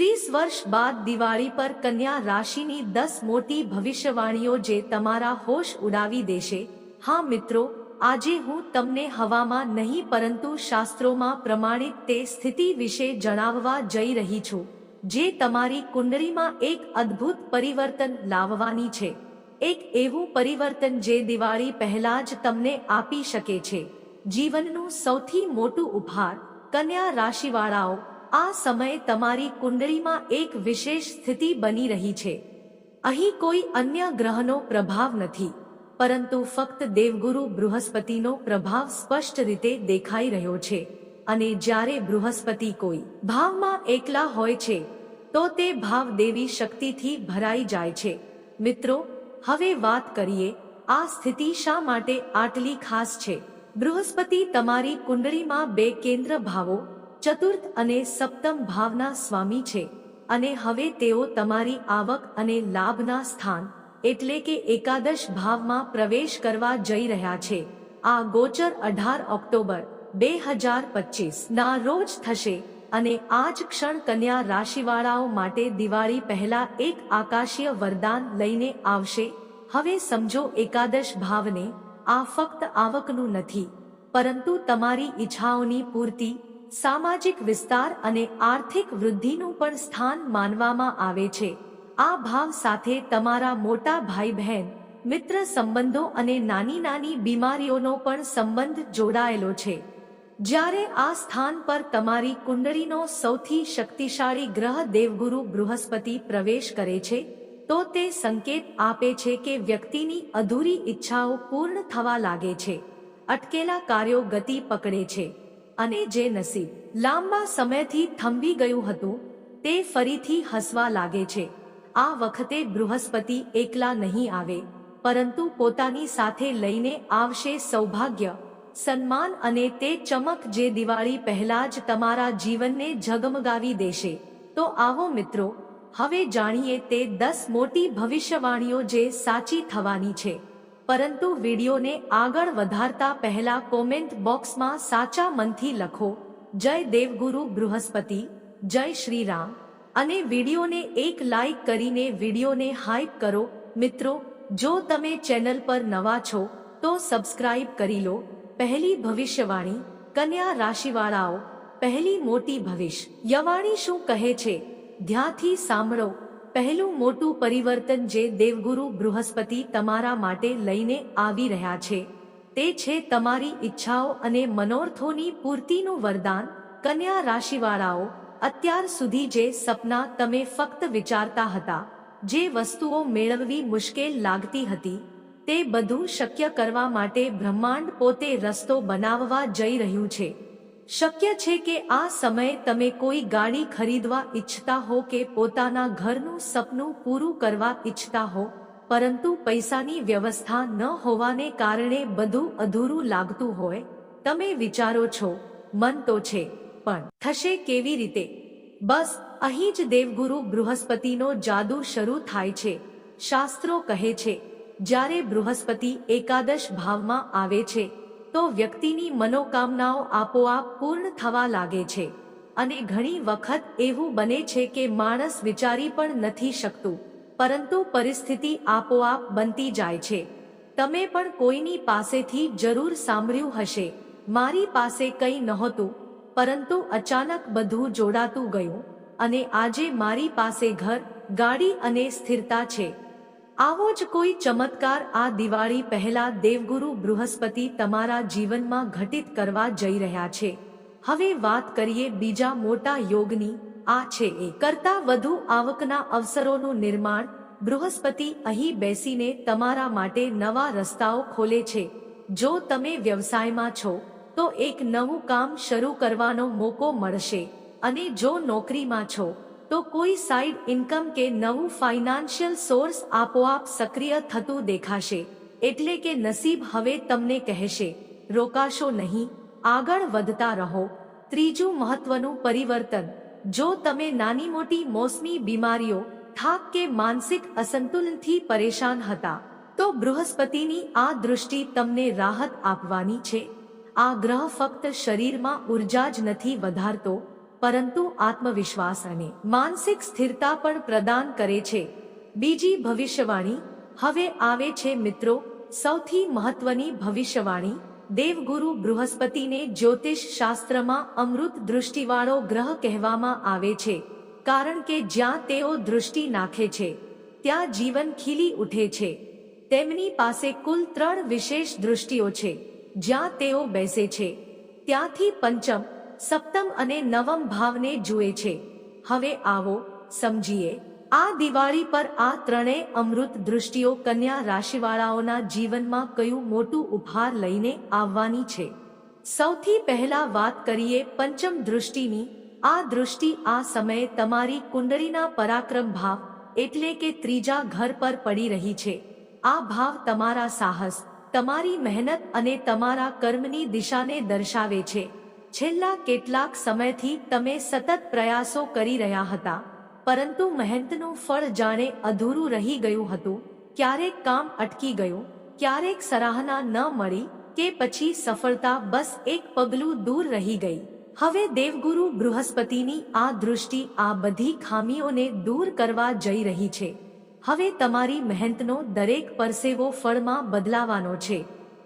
ત્રીસ વર્ષ બાદ દિવાળી પર કન્યા રાશિની દસ મોટી ભવિષ્યવાણીઓ જે તમારા હોશ ઉડાવી દેશે. હા મિત્રો, આજે હું તમને હવામાં નહીં પરંતુ શાસ્ત્રોમાં પ્રમાણિત તે સ્થિતિ વિશે જણાવવા જઈ રહી છું, જે તમારી કુંડળીમાં એક અદ્ભુત પરિવર્તન લાવવાની છે. એક એવું પરિવર્તન જે દિવાળી પહેલા જ તમને આપી શકે છે. જીવનનું સૌથી મોટું ઉપહાર કન્યા રાશિવાળાઓ આ સમયે તમારી કુંડળીમાં એક વિશેષ સ્થિતિ બની રહી છે. અહીં કોઈ અન્ય ગ્રહનો પ્રભાવ નથી, પરંતુ ફક્ત દેવગુરુ બૃહસ્પતિનો પ્રભાવ સ્પષ્ટ રીતે દેખાઈ રહ્યો છે, અને જ્યારે બૃહસ્પતિ કોઈ ભાવમાં એકલા હોય છે, તો તે ભાવ દેવી શક્તિથી ભરાઈ જાય છે. મિત્રો, હવે વાત કરીએ, આ સ્થિતિ શા માટે આટલી ખાસ છે? બૃહસ્પતિ તમારી કુંડળીમાં બે કેન્દ્ર ભાવો ચતુર્થ અને સપ્તમ ભાવના સ્વામી છે. અને હવે તેઓ તમારી આવક અને લાભના સ્થાન, એટલે કે એકાદશ ભાવમાં પ્રવેશ કરવા જઈ રહ્યા છે. આ ગોચર અઢાર ઓક્ટોબર, બે હજાર પચીસ ના રોજ થશે અને આ જ ક્ષણ કન્યા રાશિવાળાઓ માટે દિવાળી પહેલા એક આકાશીય વરદાન લઈને આવશે. હવે સમજો એકાદશ ભાવને, આ ફક્ત આવકનું નથી, પરંતુ તમારી ઈચ્છાઓની પૂર્તિ સામાજિક વિસ્તાર અને આર્થિક વૃદ્ધિનું પણ સ્થાન માનવામાં આવે છે. આ ભાવ સાથે તમારા મોટા ભાઈ બહેન મિત્ર સંબંધો અને નાની નાની બીમારીઓનો પણ સંબંધ જોડાયેલો છે. જ્યારે આ સ્થાન પર તમારી કુંડળીનો સૌથી શક્તિશાળી ગ્રહ દેવગુરુ બૃહસ્પતિ પ્રવેશ કરે છે, તો તે સંકેત આપે છે કે વ્યક્તિની અધૂરી ઈચ્છાઓ પૂર્ણ થવા લાગે છે. અટકેલા કાર્યો ગતિ પકડે છે. અને જે નસીબ લાંબા સમયથી થંભી ગયું હતું, તે ફરીથી હસવા લાગે છે. આ વખતે બૃહસ્પતિ એકલા નહીં આવે, પરંતુ પોતાની સાથે લઈને આવશે સૌભાગ્ય, સન્માન અને તે ચમક જે દિવાળી પહેલા જ તમારા જીવનને ઝગમગાવી દેશે. તો આવો મિત્રો, હવે જાણીએ તે દસ મોટી ભવિષ્યવાણીઓ જે સાચી થવાની છે. પરંતુ વિડીયોને આગળ વધારતા પહેલા કોમેન્ટ બોક્સમાં સાચા મનથી લખો, જય દેવગુરુ બૃહસ્પતિ, જય શ્રી રામ અને વિડીયોને એક લાઈક કરીને વિડીયોને હાઇપ કરો. મિત્રો, જો તમે ચેનલ પર નવા છો, તો સબસ્ક્રાઇબ કરી લો. પહેલી ભવિષ્યવાણી, કન્યા રાશિવાળાઓ. પહેલી મોટી ભવિષ્ય. યવાણી શું કહે છે? ધ્યાથી સાંભળો. પહેલું મોટું પરિવર્તન જે દેવગુરુ બૃહસ્પતિ તમારા માટે લઈને આવી રહ્યા છે, તે છે તમારી ઈચ્છાઓ અને મનોરથોની પૂર્તિનું વરદાન, કન્યા રાશિવાળાઓ, અત્યાર સુધી જે સપના તમે ફક્ત વિચારતા હતા, જે વસ્તુઓ મેળવવી મુશ્કેલ લાગતી હતી, તે બધું શક્ય કરવા માટે બ્રહ્માંડ પોતે રસ્તો બનાવવા જઈ રહ્યું છે. શક્ય છે કે આ સમયે તમે કોઈ ગાડી ખરીદવા ઈચ્છતા હો કે પોતાના ઘરનું સપનું પૂરું કરવા ઈચ્છતા હો, પરંતુ પૈસાની વ્યવસ્થા ન હોવાને કારણે બધું અધૂરું લાગતું હોય, તમે વિચારો છો, મન તો છે, પણ થશે કેવી રીતે? બસ, અહીં જ દેવગુરુ બૃહસ્પતિનો જાદુ શરૂ થાય છે, શાસ્ત્રો કહે છે, જ્યારે બૃહસ્પતિ એકાદશ ભાવમાં આવે છે તો વ્યક્તિની મનોકામનાઓ આપોઆપ પૂર્ણ થવા લાગે છે. અને ઘણી વખત એવું બને છે કે માણસ વિચારી પણ નથી શકતું, પરંતુ પરિસ્થિતિ આપોઆપ બનતી જાય છે. તમે પણ કોઈની પાસેથી જરૂર સાંભળ્યું હશે. મારી પાસે કંઈ નહોતું, પરંતુ અચાનક બધું જોડાતું ગયું, અને આજે મારી પાસે ઘર, ગાડી અને સ્થિરતા છે. આવો જ કોઈ ચમત્કાર આ દિવાળી પહેલા દેવગુરુ બૃહસ્પતિ તમારા જીવનમાં ઘટિત કરવા જઈ રહ્યા છે. હવે વાત કરીએ બીજા મોટા યોગની, આ છે એ. કરતા વધુ આવકના અવસરોનું નિર્માણ, બૃહસ્પતિ અહીં બેસીને તમારા માટે નવા રસ્તાઓ ખોલે છે. જો તમે વ્યવસાયમાં છો, તો એક નવું કામ શરૂ કરવાનો મોકો મળશે. અને જો નોકરીમાં છો તો કોઈ સાઇડ ઇન્કમ કે નવું ફાઇનાન્શિયલ સોર્સ આપોઆપ સક્રિય થતું દેખાશે, એટલે કે નસીબ હવે તમને કહેશે, રોકાશો નહીં, આગળ વધતા રહો. ત્રીજું મહત્વનું પરિવર્તન, જો તમે નાની મોટી મોસમી બીમારીઓ, થાક કે માનસિક અસંતુલનથી પરેશાન હતા, તો બૃહસ્પતિની આ દૃષ્ટિ તમને રાહત આપવાની છે. આ ગ્રહ ફક્ત શરીરમાં ઊર્જા જ નથી વધારતો પરંતુ આત્મવિશ્વાસ અને માનસિક સ્થિરતા પણ પ્રદાન કરે છે. બીજી ભવિષ્યવાણી હવે આવે છે મિત્રો, સૌથી મહત્વની ભવિષ્યવાણી, દેવગુરુ બૃહસ્પતિને જ્યોતિષ શાસ્ત્રમાં અમૃત દૃષ્ટિવાળો ગ્રહ કહેવામાં આવે છે, કારણ કે જ્યાં તેઓ દૃષ્ટિ નાખે છે, ત્યાં જીવન ખીલી ઉઠે છે. તેમની પાસે કુલ ત્રણ વિશેષ દૃષ્ટિઓ છે, જ્યાં તેઓ બેસે છે. ત્યાંથી પંચમ સપ્તમ અને નવમ ભાવને જુએ છે. હવે આવો સમજીએ. આ દિવાળી પર આ ત્રણેય અમૃત દૃષ્ટિઓ કન્યા રાશિવાળાઓના જીવનમાં કયું મોટું ઉપહાર લઈને આવવાની છે? સૌથી પહેલા વાત કરીએ પંચમ દૃષ્ટિની. આ દૃષ્ટિ આ સમયે તમારી કુંડળીના પરાક્રમ ભાવ એટલે કે ત્રીજા ઘર પર પડી રહી છે. આ ભાવ તમારા સાહસ, તમારી મહેનત અને તમારા કર્મની દિશાને દર્શાવે છે. છેલ્લા કેટલાક સમયથી તમે સતત પ્રયાસો કરી રહ્યા હતા, પરંતુ મહેનતનું ફળ જાણે અધૂરું રહી ગયું હતું, ક્યારેક કામ અટકી ગયું, ક્યારેક સરાહના ન મળી કે પછી સફળતા બસ એક પગલું દૂર રહી ગઈ. હવે દેવગુરુ બૃહસ્પતિની આ દૃષ્ટિ આ બધી ખામીઓને દૂર કરવા જઈ રહી છે. હવે તમારી મહેનતનો દરેક પરસેવો ફળમાં બદલાવાનો છે.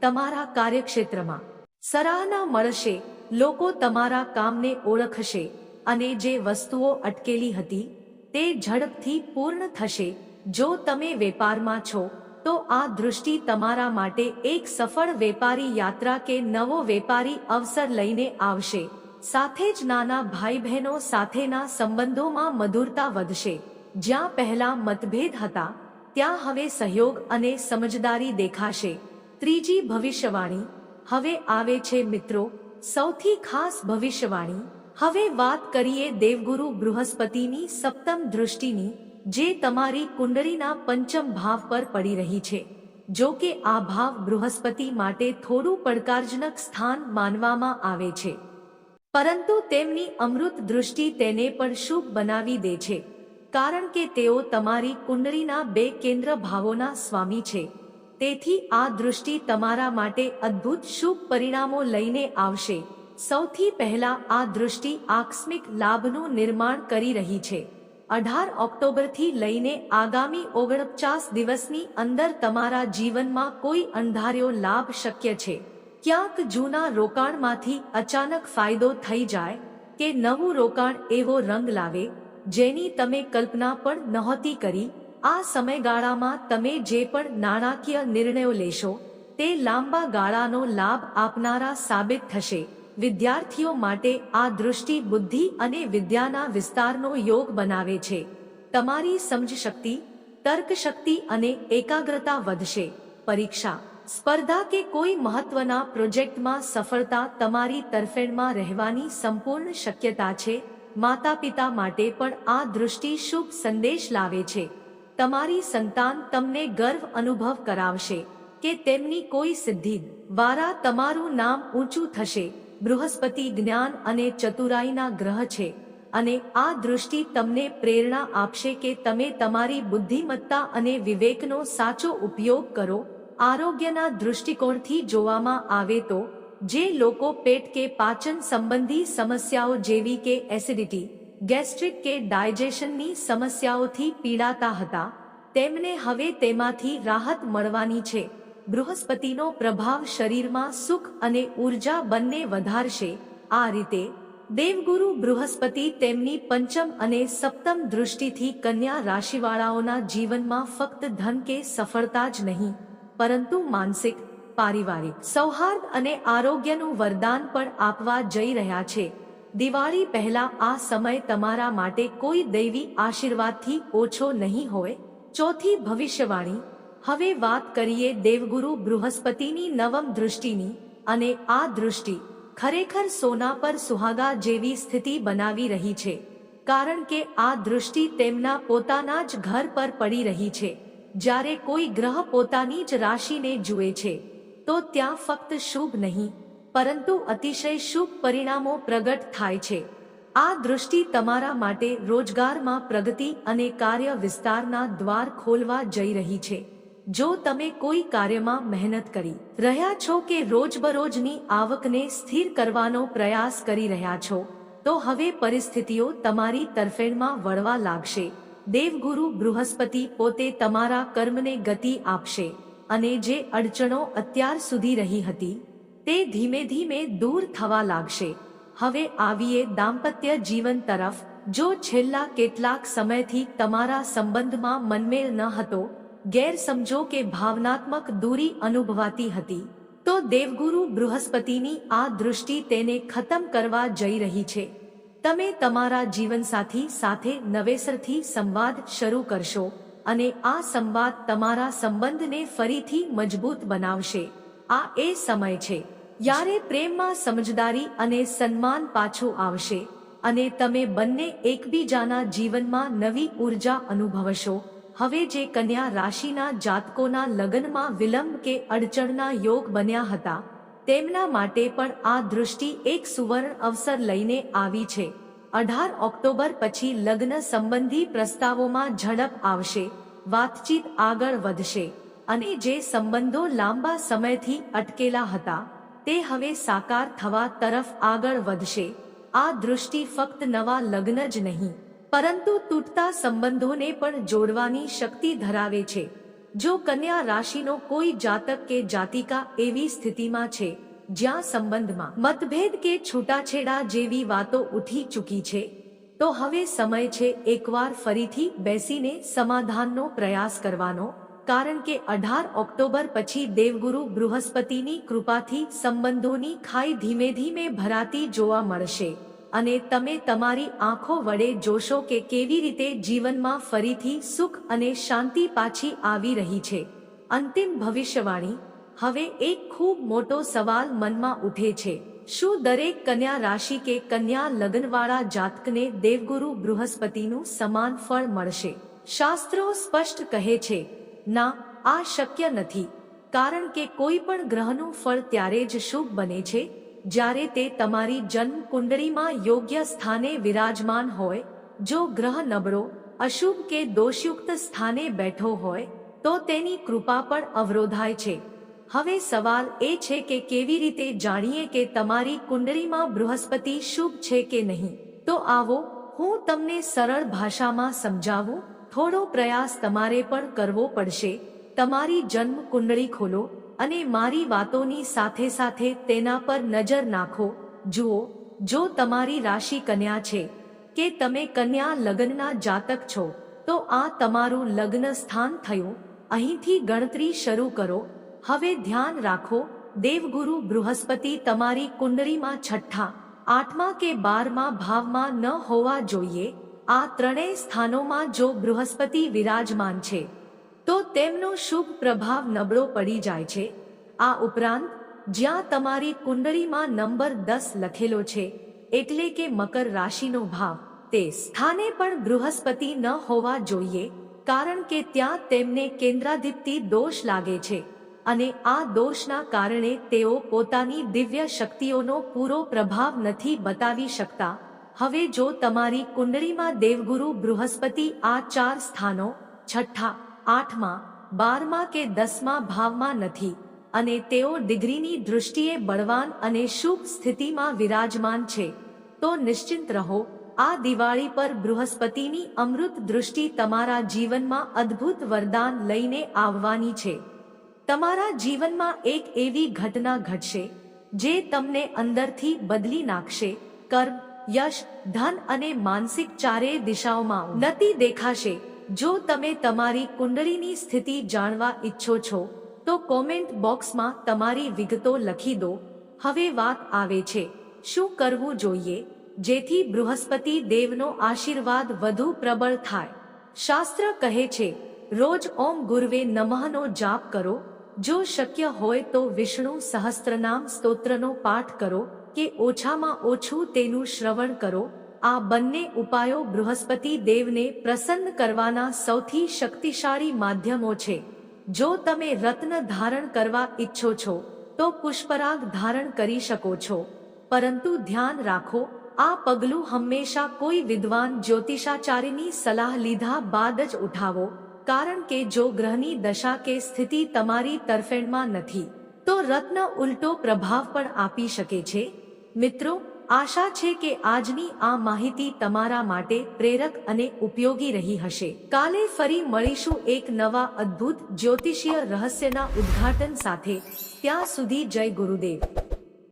તમારા કાર્યક્ષેત્રમાં. સરાહના મળશે. લોકો તમારા કામને ઓળખશે અને જે વસ્તુઓ અટકેલી હતી, તે ઝડપથી પૂર્ણ થશે. જો તમે વેપારમાં છો, તો આ દૃષ્ટિ તમારા માટે એક સફળ વેપારી યાત્રા કે નવો વેપારી અવસર લઈને આવશે. સાથે જ નાના ભાઈ બહેનો સાથેના સંબંધોમાં મધુરતા વધશે. જ્યાં પહેલા મતભેદ હતા, ત્યાં હવે સહયોગ અને સમજદારી દેખાશે. ત્રીજી ભવિષ્યવાણી, હવે આવે છે મિત્રો સૌથી ખાસ ભવિષ્યવાણી. હવે વાત કરીએ દેવગુરુ બૃહસ્પતિની સપ્તમ દૃષ્ટિની, જે તમારી કુંડળીના પંચમ ભાવ પર પડી રહી છે. જો કે આ ભાવ બૃહસ્પતિ માટે થોડું પડકારજનક સ્થાન માનવામાં આવે છે. પરંતુ તેમની અમૃત દૃષ્ટિ તેને પણ શુભ બનાવી દે છે. કારણ કે તેઓ તમારી કુંડળીના બે કેન્દ્ર ભાવોના સ્વામી છે. તેથી આ દૃષ્ટિ તમારા માટે અદ્ભુત શુભ પરિણામો લઈને આવશે. સૌથી પહેલા આ દૃષ્ટિ આકસ્મિક લાભનું નિર્માણ કરી રહી છે. અઢાર ઓક્ટોબરથી લઈને આગામી ઓગણપચાસ દિવસની અંદર તમારા જીવનમાં કોઈ અંધાર્યો લાભ શક્ય છે. ક્યાંક જૂના રોકાણમાંથી અચાનક ફાયદો થઈ જાય કે નવું રોકાણ એવો રંગ લાવે, જેની તમે કલ્પના પણ નહોતી કરી આ સમયગાળામાં તમે જે પણ નાણાકીય નિર્ણયો લેશો, તે લાંબા ગાળાનો લાભ આપનારા સાબિત થશે. વિદ્યાર્થીઓ માટે આ દૃષ્ટિ બુદ્ધિ અને વિદ્યાના વિસ્તારનો યોગ બનાવે છે. તમારી સમજશક્તિ, તર્કશક્તિ અને એકાગ્રતા વધશે. પરીક્ષા, સ્પર્ધા કે કોઈ મહત્વના પ્રોજેક્ટમાં સફળતા તમારી તરફેણમાં રહેવાની સંપૂર્ણ શક્યતા છે. માતા પિતા માટે પણ આ દૃષ્ટિ શુભ સંદેશ લાવે છે. તમારી સંતાન તમને ગર્વ અનુભવ કરાવશે કે તેમની કોઈ સિદ્ધિ દ્વારા તમારું નામ ઊંચું થશે. બૃહસ્પતિ જ્ઞાન અને ચતુરાઈના ગ્રહ છે અને આ દૃષ્ટિ તમને પ્રેરણા આપશે કે તમે તમારી બુદ્ધિમત્તા અને વિવેકનો સાચો ઉપયોગ કરો. આરોગ્યના દૃષ્ટિકોણથી જોવામાં આવે તો, જે લોકો પેટ કે પાચન સંબંધી સમસ્યાઓ જેવી કે એસિડિટી ગેસ્ટ્રિક કે ડાયજેશનની સમસ્યાઓથી પીડાતા હતા. તેમને હવે તેમાંથી રાહત મળવાની છે. બૃહસ્પતિનો પ્રભાવ શરીરમાં સુખ અને ઊર્જા બંને વધારશે. આ રીતે, દેવગુરુ બૃહસ્પતિ તેમની પંચમ અને સપ્તમ દૃષ્ટિથી કન્યા રાશિવાળાઓના જીવનમાં ફક્ત ધન કે સફળતા જ નહીં, પરંતુ માનસિક, પારિવારિક, સૌહાર્દ અને આરોગ્યનું વરદાન પણ આપવા જઈ રહ્યા છે. દિવાળી પહેલા આ સમય તમારા માટે કોઈ દૈવી આશીર્વાદથી ઓછો નહીં હોય? ચોથી ભવિષ્યવાણી, હવે વાત કરીએ દેવગુરુ બૃહસ્પતિની નવમ દૃષ્ટિની અને આ દૃષ્ટિ ખરેખર સોના પર સુહાગા જેવી સ્થિતિ બનાવી રહી છે. કારણ કે આ દૃષ્ટિ તેમના પોતાના જ ઘર પર પડી રહી છે. જ્યારે કોઈ ગ્રહ પોતાની જ રાશિને જુએ છે, તો ત્યાં ફક્ત શુભ નહીં પરંતુ અતિશય શુભ પરિણામો પ્રગટ થાય છે. આ દૃષ્ટિ તમારા માટે રોજગારમાં પ્રગતિ અને કાર્ય વિસ્તારના દ્વાર ખોલવા જઈ રહી છે. જો તમે કોઈ કાર્યમાં મહેનત કરી રહ્યા છો કે રોજબરોજની આવકને સ્થિર કરવાનો પ્રયાસ કરી રહ્યા છો, તો હવે પરિસ્થિતિઓ તમારી તરફેણમાં વળવા લાગશે. દેવગુરુ બૃહસ્પતિ પોતે તમારા કર્મને ગતિ આપશે અને જે અડચણો અત્યાર સુધી રહી હતી તે ધીમે ધીમે દૂર થવા લાગશે. હવે આવીએ દાંપત્ય જીવન તરફ, જો છેલ્લા કેટલાક સમયથી તમારા સંબંધમાં મનમેળ ન હતો, ગેરસમજો કે ભાવનાત્મક દૂરી અનુભવાતી હતી, તો દેવગુરુ બૃહસ્પતિની આ દૃષ્ટિ તેને ખતમ કરવા જઈ રહી છે. તમે તમારા જીવનસાથી સાથે નવેસરથી સંવાદ શરૂ કરશો અને આ સંવાદ તમારા સંબંધને ફરીથી મજબૂત બનાવશે. આ એ સમય છે. યારે પ્રેમમાં સમજદારી અને સન્માન પાછું આવશે અને તમે બંને એકબીજાના જીવનમાં નવી ઊર્જા અનુભવશો. હવે જે કન્યા રાશિના જાતકોના લગ્નમાં વિલંબ કે અડચણના યોગ બન્યા હતા, તેમના માટે પણ આ દૃષ્ટિ એક સુવર્ણ અવસર લઈને આવી છે. અઢાર ઓક્ટોબર પછી લગ્ન સંબંધી પ્રસ્તાવોમાં ઝડપ આવશે, વાતચીત આગળ વધશે અને જે સંબંધો લાંબા સમયથી અટકેલા હતા તે હવે સાકાર થવા તરફ આગળ વધશે. આ દૃષ્ટિ ફક્ત નવા લગ્ન જ નહીં, પરંતુ તૂટતા સંબંધોને પણ જોડવાની શક્તિ ધરાવે છે. જો કન્યા રાશિનો કોઈ જાતક કે જાતિકા એવી સ્થિતિમાં છે, જ્યાં સંબંધમાં મતભેદ કે છૂટાછેડા જેવી વાતો ઉઠી ચૂકી છે, તો હવે સમય છે એકવાર ફરીથી બેસીને સમાધાનનો પ્રયાસ કરવાનો. કારણ કે અઢાર ઓક્ટોબર પછી દેવગુરુ બૃહસ્પતિની કૃપાથી સંબંધોની ખાઈ ધીમે ધીમે ભરાતી જોવા મળશે. અને તમે તમારી આંખો વડે જોશો કે કેવી રીતે જીવનમાં ફરીથી સુખ અને શાંતિ પાછી આવી રહી છે. અંતિમ ભવિષ્યવાણી, હવે એક ખૂબ મોટો સવાલ મનમાં ઉઠે છે. શું દરેક કન્યા રાશિ કે કન્યા લગ્નવાળા જાતકને દેવગુરુ બૃહસ્પતિનું સમાન ફળ મળશે? શાસ્ત્રો સ્પષ્ટ કહે છે ના, આ શક્ય નથી, કારણ કે કોઈ પણ ગ્રહનું ફળ ત્યારે જ શુભ બને છે, જ્યારે તે તમારી જન્મ કુંડળીમાં યોગ્ય સ્થાને વિરાજમાન હોય, જો ગ્રહ નબળો, અશુભ કે દોષયુક્ત સ્થાને બેઠો હોય, તો તેની કૃપા પણ અવરોધાય છે. હવે સવાલ એ છે કે કેવી રીતે જાણીએ કે તમારી કુંડળીમાં બૃહસ્પતિ શુભ છે કે નહીં? તો આવો, હું તમને સરળ ભાષામાં સમજાવું. થોડો પ્રયાસ તમારે પણ કરવો પડશે. તમારી જન્મ કુંડળી ખોલો અને મારી વાતોની સાથે સાથે તેના પર નજર નાખો. જુઓ, જો તમારી રાશિ કન્યા છે કે તમે કન્યા લગ્નના જાતક છો, તો આ તમારું લગ્ન સ્થાન થયું. અહીંથી ગણતરી શરૂ કરો. હવે ધ્યાન રાખો, દેવગુરુ બૃહસ્પતિ તમારી કુંડળીમાં છઠ્ઠા, આઠમા કે બારમા ભાવમાં ન હોવા જોઈએ. આ ત્રણેય સ્થાનોમાં જો બૃહસ્પતિ વિરાજમાન છે, તો તેમનો શુભ પ્રભાવ નબળો પડી જાય છે. આ ઉપરાંત, જ્યાં તમારી કુંડળીમાં નંબર દસ લખેલો છે, એટલે કે મકર રાશિનો ભાવ, તે સ્થાને પણ બૃહસ્પતિ ન હોવા જોઈએ, કારણ કે ત્યાં તેમને કેન્દ્રાધિપતિ દોષ લાગે છે, અને આ દોષના કારણે તેઓ પોતાની દિવ્ય શક્તિઓનો પૂરો પ્રભાવ નથી બતાવી શકતા. હવે જો તમારી કુંડળીમાં દેવગુરુ બૃહસ્પતિ આ ચાર સ્થાનો, છઠ્ઠા, આઠમા, બારમા કે દસમા ભાવમાં નથી અને તેઓ ડિગ્રીની દૃષ્ટિએ બળવાન અને શુભ સ્થિતિમાં વિરાજમાન છે, તો નિશ્ચિંત રહો. આ દિવાળી પર બૃહસ્પતિની અમૃત દૃષ્ટિ તમારા જીવનમાં અદ્ભુત વરદાન લઈને આવવાની છે. તમારા જીવનમાં એક એવી ઘટના ઘટશે, જે તમને અંદરથી બદલી નાખશે. કર્મ યશ, ધન અને માનસિક ચારેય દિશાઓમાં ઉન્નતિ દેખાશે. જો તમે તમારી કુંડળીની સ્થિતિ જાણવા ઈચ્છો છો, તો કોમેન્ટ બોક્સમાં તમારી વિગતો લખી દો. હવે વાત આવે છે, શું કરવું જોઈએ? જેથી બૃહસ્પતિ દેવનો આશીર્વાદ વધુ પ્રબળ થાય. શાસ્ત્ર કહે છે, રોજ ઓમ ગુરવે નમઃનો જાપ કરો. જો શક્ય હોય તો વિષ્ણુ સહસ્ત્રનામ સ્તોત્રનો પાઠ કરો. કે ઓછામાં ઓછું તેનું શ્રવણ કરો. આ બંને ઉપાયો બૃહસ્પતિ દેવને પ્રસન્ન કરવાના સૌથી શક્તિશાળી માધ્યમો છે. જો તમે રત્ન ધારણ કરવા ઈચ્છો છો, તો પુષ્પરાગ ધારણ કરી શકો છો. પરંતુ ધ્યાન રાખો, આ પગલું હંમેશા કોઈ વિદ્વાન જ્યોતિષાચાર્યની સલાહ લીધા બાદ જ ઉઠાવો. કારણ કે જો ગ્રહની દશા કે સ્થિતિ તમારી તરફેણમાં નથી, તો રત્ન ઉલટો પ્રભાવ પણ આપી શકે છે. મિત્રો, આશા છે કે આજની આ માહિતી તમારા માટે પ્રેરક અને ઉપયોગી રહી હશે. કાલે ફરી મળીશું એક નવા અદ્ભુત જ્યોતિષીય રહસ્યના ઉદ્ઘાટન સાથે. ત્યાં સુધી જય ગુરુદેવ.